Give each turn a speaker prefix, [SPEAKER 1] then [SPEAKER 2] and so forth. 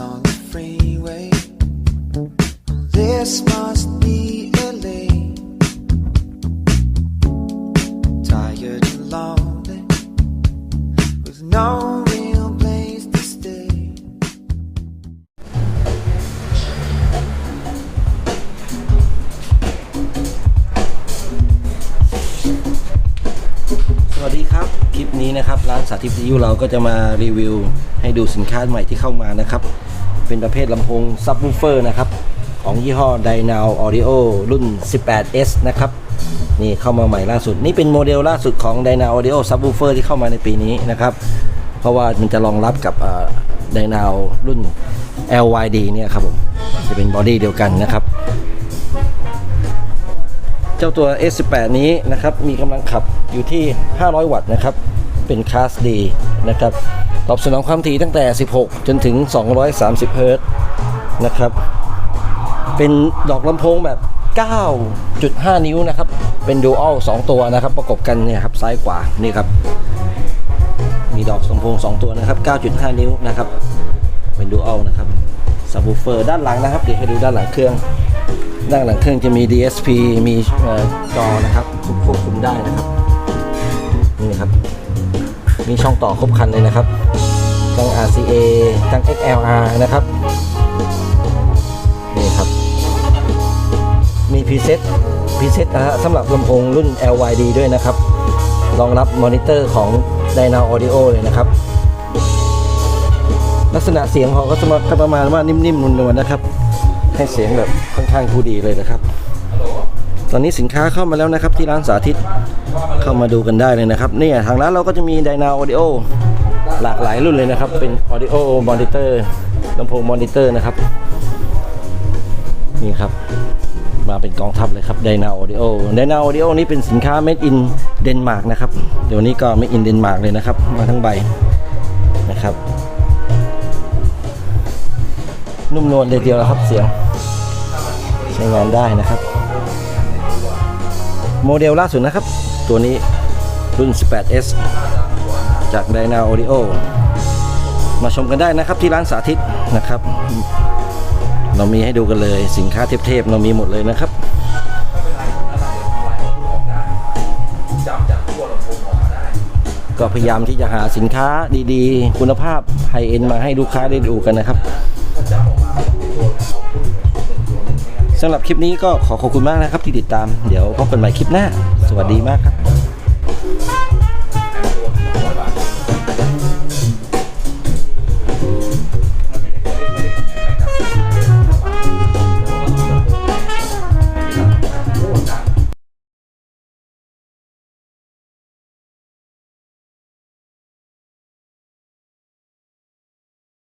[SPEAKER 1] on the freeway. This must be LA. Tired and lonely, with no
[SPEAKER 2] วัสดีครับ คลิปนี้นะครับ ร้านสาธิตวิทยุเราก็จะมารีวิว ให้ดูสินค้าใหม่ที่เข้ามานะครับ เป็นประเภทลำโพงซับ w ูเฟอร์นะครับ ของยี่ห้อ d y n a o Audio รุ่น 18S นะครับ นี่เข้ามาใหม่ล่าสุด นี่เป็นโมเดลล่าสุดของ d y n a o Audio Subwoofer ที่เข้ามาในปีนี้นะครับ เพราะว่ามันจะรองรับกับ d y n a o รุ่น LYD เนี่ยครับผมจะเป็นบอดี้เดียวกันนะครับ จ้าตัว S18 นี้นะครับมีกำลังขับอยู่ที่ 500 วัตต์นะครับ เป็นคลาส D นะครับ ตอบสนองความถี่ตั้งแต่ 16 จนถึง 230 เฮิรตซ์นะครับ เป็นดอกลำโพงแบบ 9.5 นิ้วนะครับ เป็นดูอัล2ตัวนะครับ ประกบกันเนี่ยครับซ้ายขวานี่ครับ มีดอกลำโพง 2 ตัวนะครับ 9.5 นิ้วนะครับ เป็นดูอัลนะครับซับวูเฟอร์ด้านหลังนะครับ เดี๋ยวให้ดูด้านหลังเครื่อง ด้านหลังเครื่องจะมี DSP มีจอนะครับควบคุมได้นะครับนี่นะครับ มีช่องต่อครบครันเลยนะครับทั้ง RCA ทั้ง XLR นะครับนี่ครับ มีพรีเซตพรีเซตนะฮะสำหรับลำโพงรุ่น LYD ด้วยนะครับรองรับมอนิเตอร์ของ Dyna Audio เลยนะครับ ลักษณะเสียงของเขาจะมาประมาณว่านิ่มๆนวลๆนะครับ ให้เสียงแบบค่อนข้างผู้ดีเลยนะครับ ตอนนี้สินค้าเข้ามาแล้วนะครับ ที่ร้านสาธิตเข้ามาดูกันได้เลยนะครับเนี่ยทางร้านเราก็จะมี d y n a Audio หลากหลายรุ่นเลยนะครับ เป็น Audio Monitor ลำโพงมอนิเตอร์นะครับ นี่ครับ มาเป็นกองทัพเลยครับ d y n a Audio d y n a Audio นี่เป็นสินค้า made in Denmark นะครับเดี๋ยวนี้ก็ made in Denmark เลยนะครับ มาทั้งใบนะครับนุ่มนวลเลยเดียวแล้วครับเสียง ใช้งานได้นะครับ โมเดลล่าสุดนะครับ ตัวนี้รุ่น 18S จาก Dyna Audio มาชมกันได้นะครับที่ร้านสาธิตนะครับ เรามีให้ดูกันเลยสินค้าเทพๆเรามีหมดเลยนะครับก็พยายามที่จะหาสินค้าดีๆ คุณภาพไฮเอ็นมาให้ลูกค้าได้ดูกันนะครับ สำหรับคลิปนี้ก็ขอขอบคุณมากนะครับที่ติดตาม เดี๋ยวพบกันใหม่คลิปหน้า สวัสดีมากครับ